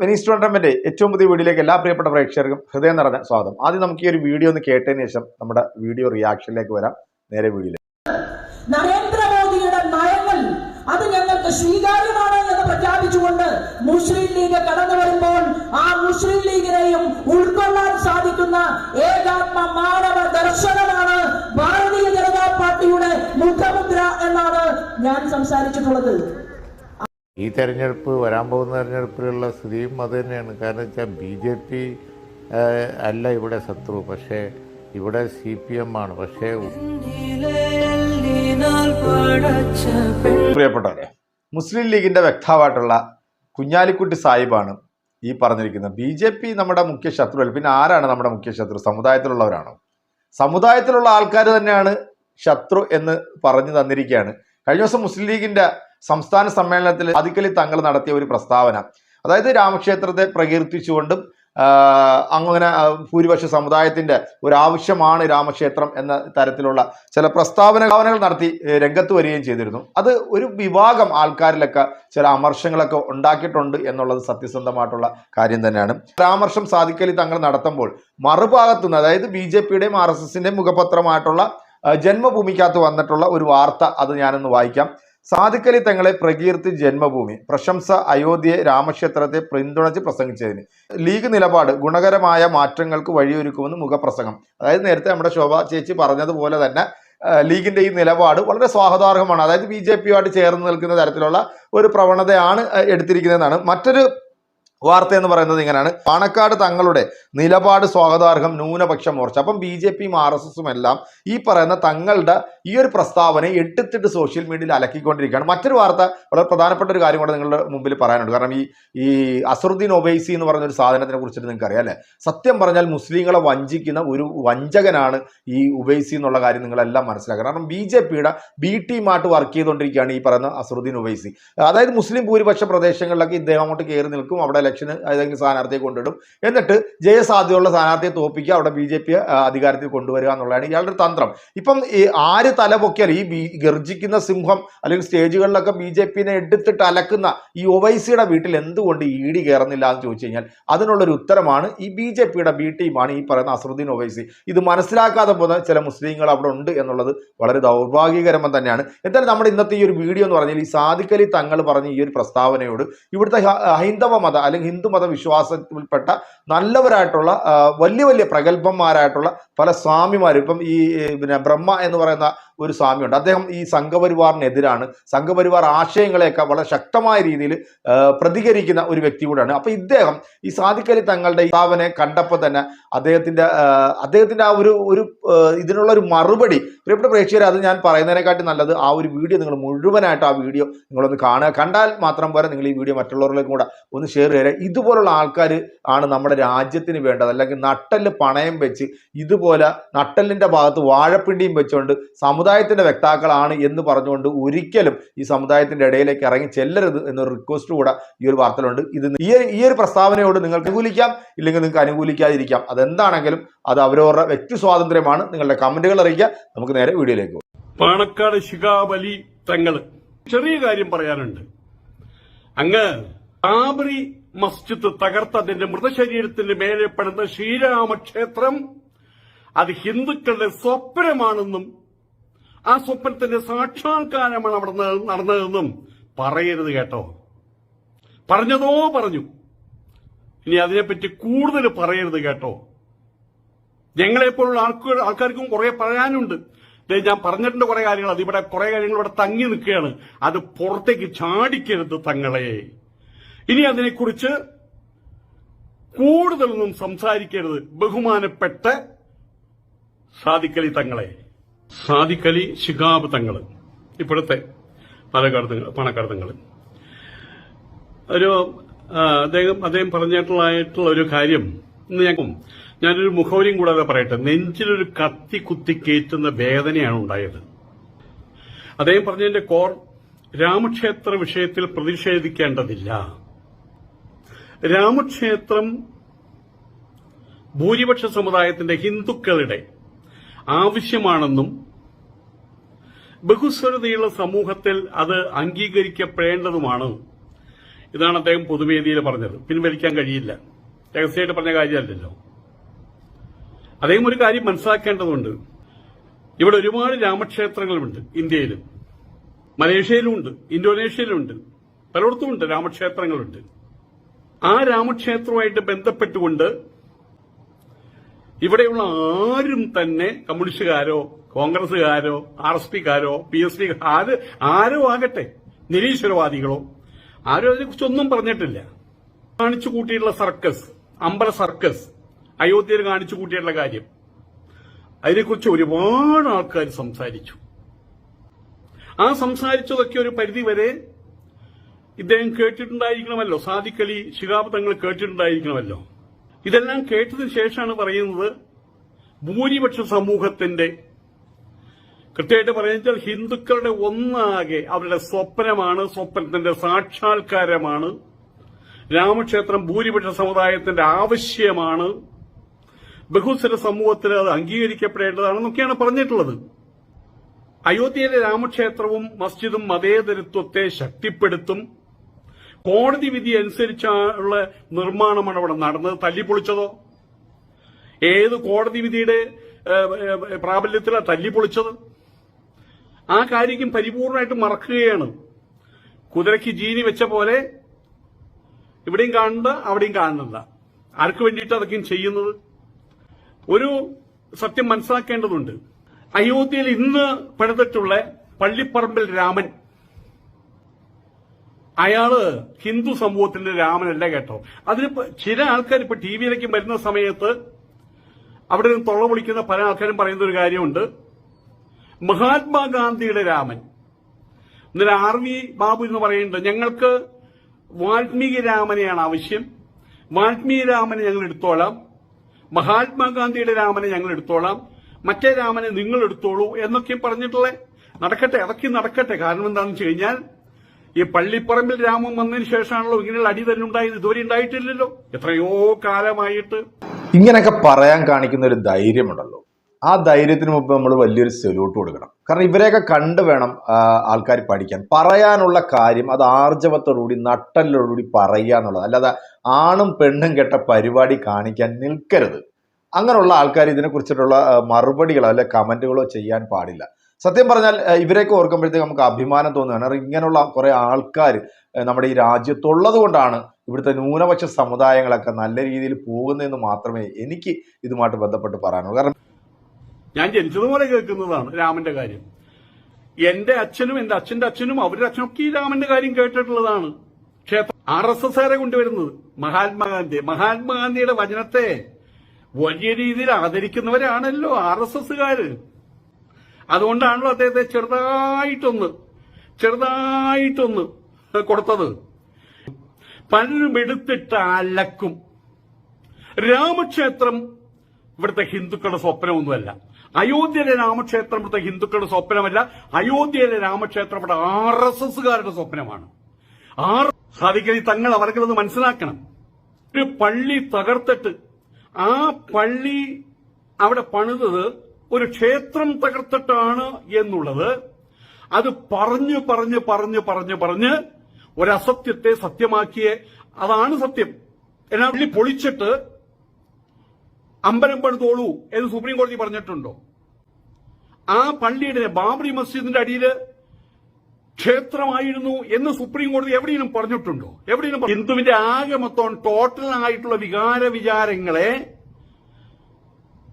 Venice tournament ഏറ്റവും പുതിയ വീഡിയോയിലേക്ക് എല്ലാ പ്രിയപ്പെട്ട പ്രേക്ഷകർക്കും ഹൃദയം നിറഞ്ഞ സ്വാഗതം. ആദ്യം നമുക്ക് ഈ ഒരു വീഡിയോ ഒന്ന് കേട്ടതിന് ശേഷം നമ്മുടെ വീഡിയോ റിയാക്ഷനിലേക്ക് വരാം. നേരെ വീഡിയോയിലേക്ക്. അത് ഞങ്ങൾക്ക് മുസ്ലിം ലീഗ് കടന്നു വരുമ്പോൾ ആ മുസ്ലിം ലീഗിനെയും ഉൾക്കൊള്ളാൻ സാധിക്കുന്ന ഏകാത്മ മാനവ ദർശനമാണ് ഭാരതീയ ജനതാ പാർട്ടിയുടെ മുഖമുദ്ര എന്നാണ് ഞാൻ സംസാരിച്ചിട്ടുള്ളത്. ഈ തെരഞ്ഞെടുപ്പ് വരാൻ പോകുന്ന തെരഞ്ഞെടുപ്പിലുള്ള സ്ഥിതിയും അത് തന്നെയാണ്. കാരണം വെച്ചാൽ ബി ജെ പി അല്ല ഇവിടെ ശത്രു പക്ഷേ ഇവിടെ സി പി എം ആണ്. പക്ഷേ പ്രിയപ്പെട്ടവരെ മുസ്ലിം ലീഗിന്റെ വ്യക്താവായിട്ടുള്ള കുഞ്ഞാലിക്കുട്ടി സാഹിബാണ് ഈ പറഞ്ഞിരിക്കുന്നത്. ബി ജെ പി നമ്മുടെ മുഖ്യ ശത്രു അല്ല പിന്നെ ആരാണ് നമ്മുടെ മുഖ്യ ശത്രു? സമുദായത്തിലുള്ളവരാണോ? സമുദായത്തിലുള്ള ആൾക്കാർ തന്നെയാണ് ശത്രു എന്ന് പറഞ്ഞു തന്നിരിക്കുകയാണ്. കഴിഞ്ഞ ദിവസം മുസ്ലിം ലീഗിന്റെ സംസ്ഥാന സമ്മേളനത്തിൽ അതിക്കലി തങ്ങൾ നടത്തിയ ഒരു പ്രസ്താവന. അതായത് രാമക്ഷേത്രത്തെ പ്രകീർത്തിച്ചുകൊണ്ടും അങ്ങനെ ഭൂരിപക്ഷ സമുദായത്തിന്റെ ഒരു ആവശ്യമാണ് രാമക്ഷേത്രം എന്ന തരത്തിലുള്ള ചില പ്രസ്താവനകൾ നടത്തി രംഗത്ത് വരികയും ചെയ്തിരുന്നു. അത് ഒരു വിഭാഗം ആൾക്കാരിലൊക്കെ ചില അമർഷങ്ങളൊക്കെ ഉണ്ടാക്കിയിട്ടുണ്ട് എന്നുള്ളത് സത്യസന്ധമായിട്ടുള്ള കാര്യം തന്നെയാണ്. പരാമർശം സാധിക്കലി തങ്ങൾ നടത്തുമ്പോൾ മറുഭാഗത്തു നിന്ന് അതായത് ബി ജെ പിയുടെയും ആർ എസ് എസിന്റെയും മുഖപത്രമായിട്ടുള്ള ജന്മഭൂമിക്കകത്ത് വന്നിട്ടുള്ള ഒരു വാർത്ത അത് ഞാനൊന്ന് വായിക്കാം. സാധിക്കലി തങ്ങളെ പ്രകീർത്തി ജന്മഭൂമി പ്രശംസ അയോധ്യയെ രാമക്ഷേത്രത്തെ പിന്തുണച്ച് പ്രസംഗിച്ചതിന്. ലീഗ് നിലപാട് ഗുണകരമായ മാറ്റങ്ങൾക്ക് വഴിയൊരുക്കുമെന്ന് മുഖപ്രസംഗം. അതായത് നേരത്തെ നമ്മുടെ ശോഭ ചേച്ചി പറഞ്ഞതുപോലെ തന്നെ ലീഗിന്റെ ഈ നിലപാട് വളരെ സ്വാഗതാർഹമാണ്. അതായത് ബി ജെ പിയുമായിട്ട് ചേർന്ന് നിൽക്കുന്ന തരത്തിലുള്ള ഒരു പ്രവണതയാണ് എടുത്തിരിക്കുന്നതെന്നാണ്. മറ്റൊരു വാർത്ത എന്ന് പറയുന്നത് ഇങ്ങനെയാണ്. പാണക്കാട് തങ്ങളുടെ നിലപാട് സ്വാഗതാർഹം ന്യൂനപക്ഷ മോർച്ച. അപ്പം ബി ജെ പിയും ആർ എസ് എസും എല്ലാം ഈ പറയുന്ന തങ്ങളുടെ ഈ ഒരു പ്രസ്താവന എടുത്തിട്ട് സോഷ്യൽ മീഡിയയിൽ അലക്കിക്കൊണ്ടിരിക്കുകയാണ്. മറ്റൊരു വാർത്ത വളരെ പ്രധാനപ്പെട്ട ഒരു കാര്യം കൂടെ നിങ്ങളുടെ മുമ്പിൽ പറയാനുണ്ട്. കാരണം ഈ ഈ അസറുദ്ദീൻ ഒബൈസി എന്ന് പറയുന്ന ഒരു സാധനത്തിനെ കുറിച്ചിട്ട് നിങ്ങൾക്ക് അറിയാം അല്ലേ? സത്യം പറഞ്ഞാൽ മുസ്ലിങ്ങളെ വഞ്ചിക്കുന്ന ഒരു വഞ്ചകനാണ് ഈ ഉബൈസി എന്നുള്ള കാര്യം നിങ്ങളെല്ലാം മനസ്സിലാക്കുക കാരണം ബി ജെ പിയുടെ ബി ടീമായിട്ട് വർക്ക് ചെയ്തുകൊണ്ടിരിക്കുകയാണ് ഈ പറയുന്ന അസറുദ്ദീൻ ഉബൈസി അതായത് മുസ്ലിം ഭൂരിപക്ഷ പ്രദേശങ്ങളിലൊക്കെ ഇദ്ദേഹം അങ്ങോട്ട് കയറി നിൽക്കും. അവിടെ ഇലക്ഷന് ഏതെങ്കിലും സ്ഥാനാർത്ഥിയെ കൊണ്ടിടും. എന്നിട്ട് ജയസാധ്യതയുള്ള സ്ഥാനാർത്ഥിയെ തോപ്പിക്കുക അവിടെ ബി ജെ പി അധികാരത്തിൽ കൊണ്ടുവരിക എന്നുള്ളതാണ് ഇയാളുടെ തന്ത്രം. ഇപ്പം ഈ ആര് തല പൊക്കിയാൽ ഈ ഗർജിക്കുന്ന സിംഹം അല്ലെങ്കിൽ സ്റ്റേജുകളിലൊക്കെ ബി ജെ പിനെ എടുത്തിട്ട് അലക്കുന്ന ഈ ഒവൈസിയുടെ വീട്ടിൽ എന്തുകൊണ്ട് ഇ ഡി കയറുന്നില്ല എന്ന് ചോദിച്ചു കഴിഞ്ഞാൽ അതിനുള്ളൊരു ഉത്തരമാണ് ഈ ബി ജെ പിയുടെ ബി ടീമാണ് ഈ പറയുന്ന അസറുദ്ദീൻ ഒവൈസി. ഇത് മനസ്സിലാക്കാതെ പോകുന്ന ചില മുസ്ലിങ്ങൾ അവിടെ ഉണ്ട് എന്നുള്ളത് വളരെ ദൗർഭാഗ്യകരമം തന്നെയാണ്. എന്തായാലും നമ്മുടെ ഇന്നത്തെ ഈ ഒരു വീഡിയോ എന്ന് പറഞ്ഞാൽ ഈ സാദിഖലി തങ്ങൾ പറഞ്ഞ ഈ ഒരു പ്രസ്താവനയോട് ഇവിടുത്തെ ഹൈന്ദവ മത അല്ലെങ്കിൽ ഹിന്ദു മത വിശ്വാസത്തിൽപ്പെട്ട നല്ലവരായിട്ടുള്ള വലിയ വലിയ പ്രഗത്ഭന്മാരായിട്ടുള്ള പല സ്വാമിമാരും. ഇപ്പം ഈ പിന്നെ ബ്രഹ്മ എന്ന് പറയുന്ന ഒരു സ്വാമിയുണ്ട്. അദ്ദേഹം ഈ സംഘപരിവാറിനെതിരാണ്. സംഘപരിവാർ ആശയങ്ങളെയൊക്കെ വളരെ ശക്തമായ രീതിയിൽ പ്രതികരിക്കുന്ന ഒരു വ്യക്തി കൂടെയാണ്. അപ്പം ഇദ്ദേഹം ഈ സാധിക്കലി തങ്ങളുടെ സ്ഥാപനെ കണ്ടപ്പോൾ തന്നെ അദ്ദേഹത്തിന്റെ അദ്ദേഹത്തിന്റെ ആ ഒരു ഒരു ഇതിനുള്ള ഒരു മറുപടി. പ്രിയപ്പെട്ട പ്രേക്ഷകരെ അത് ഞാൻ പറയുന്നതിനെക്കാട്ടി നല്ലത് ആ ഒരു വീഡിയോ നിങ്ങൾ മുഴുവനായിട്ട് ആ വീഡിയോ നിങ്ങളൊന്ന് കാണുക. കണ്ടാൽ മാത്രം പോരാ നിങ്ങൾ ഈ വീഡിയോ മറ്റുള്ളവരിലേക്കും കൂടെ ഒന്ന് ഷെയർ ചെയ്യുക. ഇതുപോലുള്ള ആൾക്കാർ ആണ് നമ്മുടെ രാജ്യത്തിന് വേണ്ടത്. അല്ലെങ്കിൽ നട്ടൽ പണയം വെച്ച് ഇതുപോലെ നട്ടലിന്റെ ഭാഗത്ത് വാഴപ്പിണ്ടിയും വെച്ചുകൊണ്ട് സമുദായത്തിന്റെ വ്യക്താക്കളാണ് എന്ന് പറഞ്ഞുകൊണ്ട് ഒരിക്കലും ഈ സമുദായത്തിന്റെ ഇടയിലേക്ക് ഇറങ്ങി ചെല്ലരുത് എന്നൊരു റിക്വസ്റ്റ് കൂടെ ഈ ഒരു വാർത്തയിലുണ്ട്. ഇത് ഈ ഈ ഒരു പ്രസ്താവനയോട് നിങ്ങൾക്ക് അനുകൂലിക്കാം ഇല്ലെങ്കിൽ നിങ്ങൾക്ക് അനുകൂലിക്കാതിരിക്കാം. അതെന്താണെങ്കിലും അത് അവരവരുടെ വ്യക്തി സ്വാതന്ത്ര്യമാണ്. നിങ്ങളുടെ കമന്റുകൾ അറിയിക്കുക. നമുക്ക് നേരെ വീഡിയോയിലേക്ക് പോകാം. പാണക്കാട് ശിഖാബലി തങ്ങൾ ചെറിയ കാര്യം പറയാനുണ്ട്. അങ്ങ് ബാബറി മസ്ജിദ് തകർത്ത് അതിന്റെ മൃതശരീരത്തിന്റെ മേലെ പെടുന്ന ശ്രീരാമക്ഷേത്രം അത് ഹിന്ദുക്കളുടെ സ്വപ്നമാണെന്നും ആ സ്വപ്നത്തിന്റെ സാക്ഷാത്കാരമാണ് അവിടെ നടന്നതെന്നും പറയരുത് കേട്ടോ. പറഞ്ഞതോ പറഞ്ഞു. ഇനി അതിനെപ്പറ്റി കൂടുതൽ പറയരുത് കേട്ടോ. ഞങ്ങളെപ്പോലുള്ള ആൾക്കാർ ആൾക്കാർക്കും കുറെ പറയാനുണ്ട്. ഞാൻ പറഞ്ഞിട്ടുണ്ട് കുറെ കാര്യങ്ങൾ. അതിവിടെ കുറെ കാര്യങ്ങൾ ഇവിടെ തങ്ങി നിൽക്കുകയാണ്. അത് പുറത്തേക്ക് ചാടിക്കരുത് തങ്ങളെ. ഇനി അതിനെക്കുറിച്ച് കൂടുതലൊന്നും സംസാരിക്കരുത്. ബഹുമാനപ്പെട്ട സാദിക്കലി തങ്ങളെ. സാദിക്കലി ശിഖാബ് തങ്ങൾ ഇപ്പോഴത്തെ പാലക്കാട് തങ്ങൾ പണക്കാട് തങ്ങൾ ഒരു അദ്ദേഹം അദ്ദേഹം പറഞ്ഞിട്ടുള്ള ഒരു കാര്യം ഇന്ന് ഞാൻ ഞാനൊരു മുഖവരിയും കൂടാതെ പറയട്ടെ. നെഞ്ചിലൊരു കത്തി കുത്തി കയറ്റുന്ന വേദനയാണ് ഉണ്ടായത്. അദ്ദേഹം പറഞ്ഞതിന്റെ കോർ രാമക്ഷേത്ര വിഷയത്തിൽ പ്രതിഷേധിക്കേണ്ടതില്ല. രാമക്ഷേത്രം ഭൂരിപക്ഷ സമുദായത്തിന്റെ ഹിന്ദുക്കളുടെ ആവശ്യമാണെന്നും ബഹുസ്വരതയുള്ള സമൂഹത്തിൽ അത് അംഗീകരിക്കപ്പെടേണ്ടതുമാണ്. ഇതാണ് അദ്ദേഹം പൊതുവേദിയിൽ പറഞ്ഞത്. പിൻവലിക്കാൻ കഴിയില്ല. രഹസ്യമായിട്ട് പറഞ്ഞ കാര്യമല്ലല്ലോ. അദ്ദേഹം ഒരു കാര്യം മനസ്സിലാക്കേണ്ടതുണ്ട്. ഇവിടെ ഒരുപാട് രാമക്ഷേത്രങ്ങളുണ്ട് ഇന്ത്യയിലും. മലേഷ്യയിലുമുണ്ട് ഇന്തോനേഷ്യയിലുമുണ്ട് പലയിടത്തുമുണ്ട് രാമക്ഷേത്രങ്ങളുണ്ട്. ആ രാമക്ഷേത്രവുമായിട്ട് ബന്ധപ്പെട്ടുകൊണ്ട് ഇവിടെയുള്ള ആരും തന്നെ കമ്മ്യൂണിസ്റ്റുകാരോ കോൺഗ്രസുകാരോ ആർ എസ് പിക്കാരോ പി എസ് പി ആര് ആരോ ആകട്ടെ നിരീശ്വരവാദികളോ ആരും അതിനെക്കുറിച്ചൊന്നും പറഞ്ഞിട്ടില്ല. കാണിച്ചു കൂട്ടിയിട്ടുള്ള സർക്കസ് അമ്പല സർക്കസ് അയോധ്യയിൽ കാണിച്ചു കൂട്ടിയിട്ടുള്ള കാര്യം. അതിനെക്കുറിച്ച് ഒരുപാട് ആൾക്കാർ സംസാരിച്ചു. ആ സംസാരിച്ചതൊക്കെ ഒരു പരിധി വരെ ഇദ്ദേഹം കേട്ടിട്ടുണ്ടായിരിക്കണമല്ലോ. സാദിഖലി ശിഹാബ് തങ്ങൾ കേട്ടിട്ടുണ്ടായിരിക്കണമല്ലോ. ഇതെല്ലാം കേട്ടതിന് ശേഷമാണ് പറയുന്നത് ഭൂരിപക്ഷ സമൂഹത്തിന്റെ കൃത്യമായിട്ട് പറയുന്നത് ഹിന്ദുക്കളുടെ ഒന്നാകെ അവരുടെ സ്വപ്നമാണ് സ്വപ്നത്തിന്റെ സാക്ഷാത്കാരമാണ്. രാമക്ഷേത്രം ഭൂരിപക്ഷ സമുദായത്തിന്റെ ആവശ്യമാണ്. ബഹുസ്വര സമൂഹത്തിൽ അത് അംഗീകരിക്കപ്പെടേണ്ടതാണെന്നൊക്കെയാണ് പറഞ്ഞിട്ടുള്ളത്. അയോധ്യയിലെ രാമക്ഷേത്രവും മസ്ജിദും മതേതരത്വത്തെ ശക്തിപ്പെടുത്തും. കോടതി വിധി അനുസരിച്ചുള്ള നിർമ്മാണമാണ് അവിടെ നടന്നത്. തല്ലിപ്പൊളിച്ചതോ ഏത് കോടതി വിധിയുടെ പ്രാബല്യത്തിലാണ് തല്ലിപ്പൊളിച്ചത് ആ കാര്യം പരിപൂർണമായിട്ട് മറക്കുകയാണ്. കുതിരയ്ക്ക് ജീനി വെച്ച പോലെ ഇവിടെയും കാണണ്ട അവിടെയും കാണുന്നില്ല. ആർക്ക് വേണ്ടിയിട്ട് അതൊക്കെയും ചെയ്യുന്നത്? ഒരു സത്യം മനസ്സിലാക്കേണ്ടതുണ്ട്. അയോധ്യയിൽ ഇന്ന് പണിതിട്ടുള്ള പള്ളിപ്പറമ്പിൽ രാമൻ അയാൾ ഹിന്ദു സമൂഹത്തിന്റെ രാമനല്ല കേട്ടോ. അതിനിപ്പോ ചില ആൾക്കാർ ഇപ്പൊ ടി വിയിലേക്ക് വരുന്ന സമയത്ത് അവിടെ നിന്ന് തൊള്ള വിളിക്കുന്ന പല ആൾക്കാരും പറയുന്ന ഒരു കാര്യമുണ്ട്. മഹാത്മാഗാന്ധിയുടെ രാമൻ. ഇന്നലെ ആർ വി ബാബു എന്ന് പറയുന്നുണ്ട് ഞങ്ങൾക്ക് വാൽമീകി രാമനെയാണ് ആവശ്യം. വാൽമീകി രാമനെ ഞങ്ങൾ എടുത്തോളാം. മഹാത്മാഗാന്ധിയുടെ രാമനെ ഞങ്ങൾ എടുത്തോളാം. മറ്റേ രാമനെ നിങ്ങൾ എടുത്തോളൂ എന്നൊക്കെയും പറഞ്ഞിട്ടുള്ള നടക്കട്ടെ അതൊക്കെ നടക്കട്ടെ. കാരണം എന്താണെന്ന് വെച്ച് കഴിഞ്ഞാൽ ഈ പള്ളിപ്പറമ്പിൽ രാമൻ വന്നതിന് ശേഷമാണല്ലോ ഇങ്ങനെയുള്ള അടി തന്നെ ഉണ്ടായത്. ഇതുവരെ ഉണ്ടായിട്ടില്ലല്ലോ. എത്രയോ കാലമായിട്ട്. ഇങ്ങനെയൊക്കെ പറയാൻ കാണിക്കുന്ന ഒരു ധൈര്യമുണ്ടല്ലോ. ആ ധൈര്യത്തിന് മുമ്പ് നമ്മൾ വലിയൊരു സെല്യൂട്ട് കൊടുക്കണം. കാരണം ഇവരെയൊക്കെ കണ്ടു വേണം ആൾക്കാർ പഠിക്കാൻ. പറയാനുള്ള കാര്യം അത് ആർജവത്തോടുകൂടി നട്ടലോടുകൂടി പറയുക എന്നുള്ളത്. അല്ലാതെ ആണും പെണ്ണും കെട്ട പരിപാടി കാണിക്കാൻ നിൽക്കരുത്. അങ്ങനെയുള്ള ആൾക്കാർ ഇതിനെക്കുറിച്ചിട്ടുള്ള മറുപടികളോ അല്ലെ കമന്റുകളോ ചെയ്യാൻ പാടില്ല. സത്യം പറഞ്ഞാൽ ഇവരെയൊക്കെ ഓർക്കുമ്പോഴത്തേക്ക് നമുക്ക് അഭിമാനം തോന്നുകയാണ്. കാരണം ഇങ്ങനെയുള്ള കുറെ ആൾക്കാർ നമ്മുടെ ഈ രാജ്യത്തുള്ളത് കൊണ്ടാണ് ഇവിടുത്തെ ന്യൂനപക്ഷ സമുദായങ്ങളൊക്കെ നല്ല രീതിയിൽ പോകുന്നതെന്ന് മാത്രമേ എനിക്ക് ഇതുമായിട്ട് ബന്ധപ്പെട്ട് പറയാനുള്ളൂ. കാരണം ഞാൻ ജനിച്ചതുപോലെ കേൾക്കുന്നതാണ് രാമന്റെ കാര്യം. എന്റെ അച്ഛനും എന്റെ അച്ഛന്റെ അച്ഛനും അവരുടെ അച്ഛനൊക്കെ ഈ രാമന്റെ കാര്യം കേട്ടിട്ടുള്ളതാണ്. ക്ഷേത്രം ആർ എസ് എസ് ആരെ കൊണ്ടുവരുന്നത്. മഹാത്മാഗാന്ധി. മഹാത്മാഗാന്ധിയുടെ വചനത്തെ വലിയ രീതിയിൽ ആദരിക്കുന്നവരാണല്ലോ ആർ എസ് എസ്സുകാര് അതുകൊണ്ടാണല്ലോ അദ്ദേഹത്തെ ചെറുതായിട്ടൊന്ന് ചെറുതായിട്ടൊന്ന് കൊടുത്തത്. പലരും എടുത്തിട്ട് അലക്കും. രാമക്ഷേത്രം ഇവിടുത്തെ ഹിന്ദുക്കളുടെ സ്വപ്നമൊന്നുമല്ല. അയോധ്യയിലെ രാമക്ഷേത്രം ഇവിടുത്തെ ഹിന്ദുക്കളുടെ സ്വപ്നമല്ല. അയോധ്യയിലെ രാമക്ഷേത്രം ഇവിടെ ആർ എസ് എസുകാരുടെ സ്വപ്നമാണ്. ആർ സാധിക്കലി തങ്ങൾ അവർക്കത് മനസ്സിലാക്കണം. ഒരു പള്ളി തകർത്തിട്ട് ആ പള്ളി അവിടെ പണിതത് ഒരു ക്ഷേത്രം തകർത്തിട്ടാണ് എന്നുള്ളത്. അത് പറഞ്ഞു പറഞ്ഞ് പറഞ്ഞ് പറഞ്ഞ് പറഞ്ഞ് ഒരസത്യത്തെ സത്യമാക്കിയ അതാണ് സത്യം. എന്നാ പള്ളി പൊളിച്ചിട്ട് അമ്പലം പണിതോളൂ എന്ന് സുപ്രീം കോടതി പറഞ്ഞിട്ടുണ്ടോ? ആ പള്ളിയുടെ ബാബറി മസ്ജിദിന്റെ അടിയിൽ ക്ഷേത്രമായിരുന്നു എന്ന് സുപ്രീം കോടതി എവിടെയും പറഞ്ഞിട്ടുണ്ടോ? എവിടെയും ഹിന്ദുവിന്റെ ആകെ മൊത്തം ടോട്ടൽ ആയിട്ടുള്ള വികാര വിചാരങ്ങളെ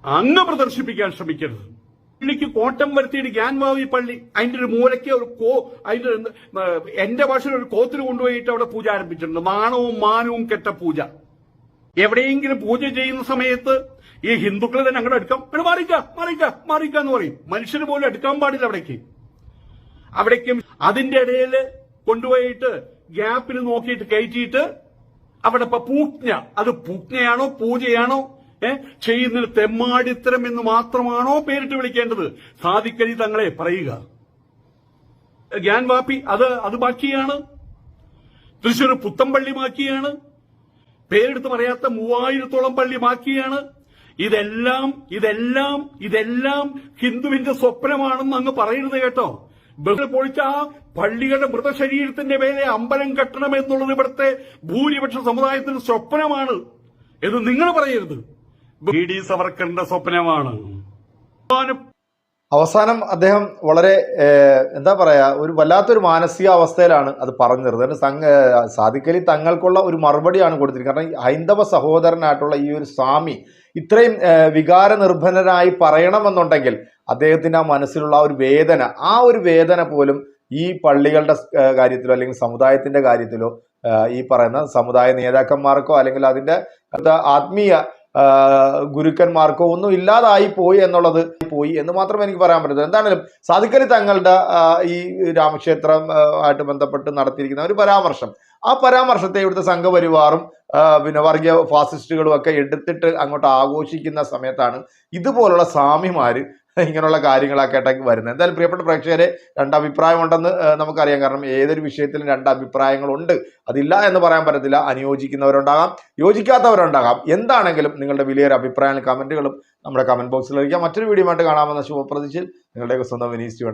അങ്ങ് പ്രദർശിപ്പിക്കാൻ ശ്രമിക്കരുത്. പള്ളിക്ക് കോട്ടം വരുത്തിയിട്ട് ഗ്യാൻവാവി പള്ളി. അതിന്റെ ഒരു മൂലയ്ക്ക് ഒരു കോ അതിന്റെ എന്റെ ഭാഷയിൽ ഒരു കോത്തിന് കൊണ്ടുപോയിട്ട് അവിടെ പൂജ ആരംഭിച്ചിട്ടുണ്ട്. നാണവും മാനവും കെട്ട പൂജ. എവിടെയെങ്കിലും പൂജ ചെയ്യുന്ന സമയത്ത് ഈ ഹിന്ദുക്കൾ തന്നെ അങ്ങോട്ട് എടുക്കാം. "എടാ, മാറിക്ക മാറിക്ക മാറിക്ക എന്ന് പറയും. മനുഷ്യന് പോലും എടുക്കാൻ പാടില്ല അവിടേക്ക്. അവിടേക്കും അതിന്റെ ഇടയിൽ കൊണ്ടുപോയിട്ട് ഗ്യാപ്പിൽ നോക്കിയിട്ട് കയറ്റിയിട്ട് അവിടെ ഇപ്പൊ പൂജ്ഞ. അത് പൂജ്ഞയാണോ പൂജയാണോ ചെയ്യുന്നതിന് തെമ്മാടിത്തരം എന്ന് മാത്രമാണോ പേരിട്ട് വിളിക്കേണ്ടത്? സാധിക്കരി തങ്ങളെ പറയുക. ഗ്യാൻ വാപ്പി അത് അത് ബാക്കിയാണ്. തൃശ്ശൂർ പുത്തമ്പള്ളി ബാക്കിയാണ്. പേരെടുത്ത് പറയാത്ത മൂവായിരത്തോളം പള്ളി ബാക്കിയാണ്. ഇതെല്ലാം ഇതെല്ലാം ഇതെല്ലാം ഹിന്ദുവിന്റെ സ്വപ്നമാണെന്ന് അങ്ങ് പറയരുത് കേട്ടോ. പൊളിച്ച ആ പള്ളികളുടെ മൃതശരീരത്തിന്റെ മേലെ അമ്പലം കെട്ടണം എന്നുള്ളത് ഇവിടുത്തെ ഭൂരിപക്ഷ സമുദായത്തിന്റെ സ്വപ്നമാണ് എന്ന് നിങ്ങൾ പറയരുത്. സവർക്കറിന്റെ സ്വപ്നമാണ്. അവസാനം അദ്ദേഹം വളരെ എന്താ പറയാ ഒരു വല്ലാത്തൊരു മാനസികാവസ്ഥയിലാണ് അത് പറഞ്ഞത്. തന്നെ സാധിക്കലി തങ്ങൾക്കുള്ള ഒരു മറുപടിയാണ് കൊടുത്തിരിക്കുന്നത്. കാരണം ഹൈന്ദവ സഹോദരനായിട്ടുള്ള ഈ ഒരു സ്വാമി ഇത്രയും വികാര നിർഭരനായി പറയണമെന്നുണ്ടെങ്കിൽ അദ്ദേഹത്തിന്റെ ആ മനസ്സിലുള്ള ആ ഒരു വേദന ആ ഒരു വേദന പോലും ഈ പള്ളികളുടെ കാര്യത്തിലോ അല്ലെങ്കിൽ സമുദായത്തിന്റെ കാര്യത്തിലോ ഈ പറയുന്ന സമുദായ നേതാക്കന്മാർക്കോ അല്ലെങ്കിൽ അതിന്റെ ആത്മീയ ഗുരുക്കന്മാർക്കോ ഒന്നും ഇല്ലാതായി പോയി എന്നുള്ളത് പോയി എന്ന് മാത്രമേ എനിക്ക് പറയാൻ പറ്റുന്നത് എന്താണെങ്കിലും സാധുക്കരി തങ്ങളുടെ ഈ രാമക്ഷേത്രം ആയിട്ട് ബന്ധപ്പെട്ട് നടത്തിയിരിക്കുന്ന ഒരു പരാമർശം. ആ പരാമർശത്തെ ഇവിടുത്തെ സംഘപരിവാറും പിന്നെ വർഗീയ ഫാസിസ്റ്റുകളും ഒക്കെ എടുത്തിട്ട് അങ്ങോട്ട് ആഘോഷിക്കുന്ന സമയത്താണ് ഇതുപോലുള്ള സ്വാമിമാര് ഇങ്ങനെയുള്ള കാര്യങ്ങളൊക്കെ ആയിട്ടൊക്കെ വരുന്നത്. എന്തായാലും പ്രിയപ്പെട്ട പ്രേക്ഷകരെ രണ്ട് അഭിപ്രായമുണ്ടെന്ന് നമുക്കറിയാം. കാരണം ഏതൊരു വിഷയത്തിലും രണ്ട് അഭിപ്രായങ്ങളുണ്ട്. അതില്ല എന്ന് പറയാൻ പറ്റത്തില്ല. അനുയോജിക്കുന്നവരുണ്ടാകാം യോജിക്കാത്തവരുണ്ടാകാം. എന്താണെങ്കിലും നിങ്ങളുടെ വലിയൊരു അഭിപ്രായങ്ങളും കമന്റുകളും നമ്മുടെ കമന്റ് ബോക്സിൽ അറിയിക്കാം. മറ്റൊരു വീഡിയോ ആയിട്ട് കാണാമെന്ന ശുഭപ്രതീക്ഷയിൽ നിങ്ങളുടെയൊക്കെ സ്വന്തം വിനീസ് ടു